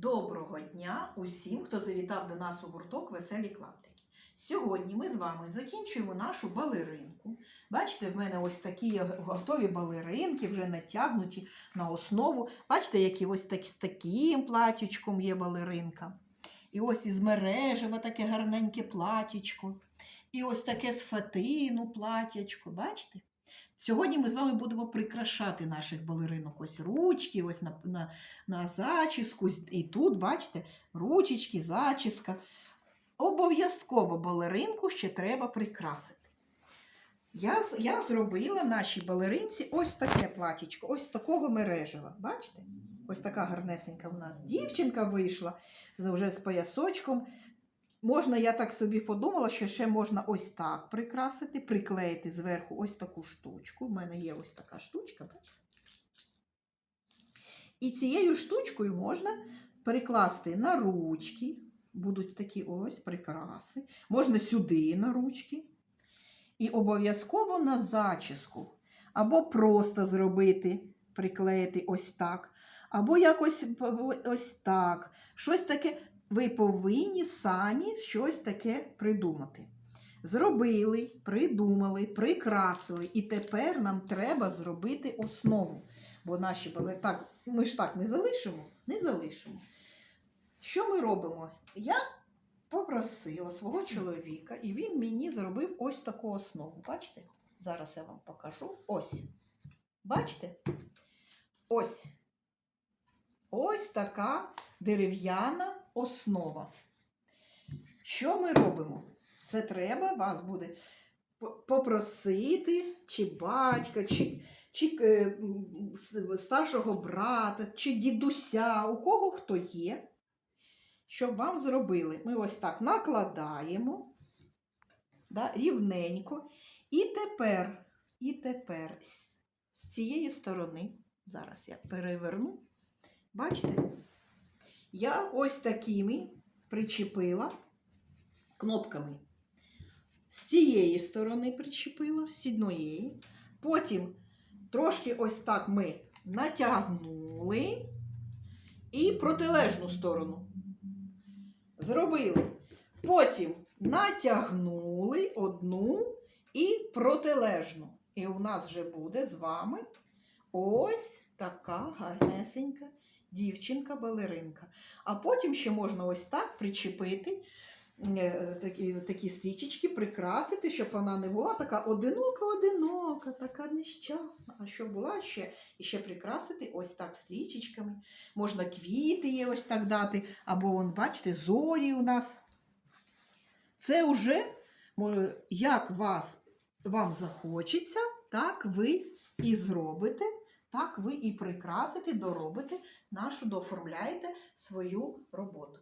Доброго дня усім, хто завітав до нас у гурток Веселі клаптики. Сьогодні ми з вами закінчуємо нашу балеринку. Бачите, в мене ось такі готові балеринки, вже натягнуті на основу. Бачите, які ось такі, з таким платічком є балеринка. І ось із мережева таке гарненьке платічко. І ось таке з фатину платячко. Бачите? Сьогодні ми з вами будемо прикрашати наших балеринок. Ось ручки, ось на, на, на зачіску. І тут, бачите, ручечки, зачіска. Обов'язково балеринку ще треба прикрасити. Я, я зробила нашій балеринці ось таке платічко, ось такого мережева. Бачите? Ось така гарнесенька в нас дівчинка вийшла вже з поясочком. Можна, я так собі подумала, що ще можна ось так прикрасити, приклеїти зверху ось таку штучку. У мене є ось така штучка, бачите? І цією штучкою можна прикласти на ручки, будуть такі ось прикраси. Можна сюди на ручки. І обов'язково на зачіску. Або просто зробити, приклеїти ось так. Або якось ось так. Щось таке. Ви повинні самі щось таке придумати. Зробили, придумали, прикрасили. І тепер нам треба зробити основу. Бо наші бали... так, ми ж так не залишимо, не залишимо. Що ми робимо? Я попросила свого чоловіка, і він мені зробив ось таку основу. Бачите? Зараз я вам покажу. Ось. Бачите? Ось. Ось така дерев'яна основа. Що ми робимо? Це треба вас буде попросити, чи батька, чи, чи е, старшого брата, чи дідуся, у кого хто є, щоб вам зробили. Ми ось так накладаємо да, рівненько. І тепер, і тепер з, цієї сторони, зараз я переверну, бачите, я ось такими причепила кнопками. З цієї сторони причепила, з однієї. Потім трошки ось так ми натягнули і протилежну сторону зробили. Потім натягнули одну і протилежну. І у нас вже буде з вами ось така гарнесенька дівчинка-балеринка. А потім ще можна ось так причепити е, такі, такі стрічечки, прикрасити, щоб вона не була така одинока-одинока, така нещасна. А щоб була ще і ще прикрасити ось так стрічечками. Можна квіти є ось так дати, або вон, бачите, зорі у нас. Це вже як вас, вам захочеться, так ви і зробите, так ви і прикрасите, доробите нашу, дооформляєте свою роботу.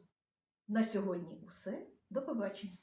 На сьогодні усе. До побачення.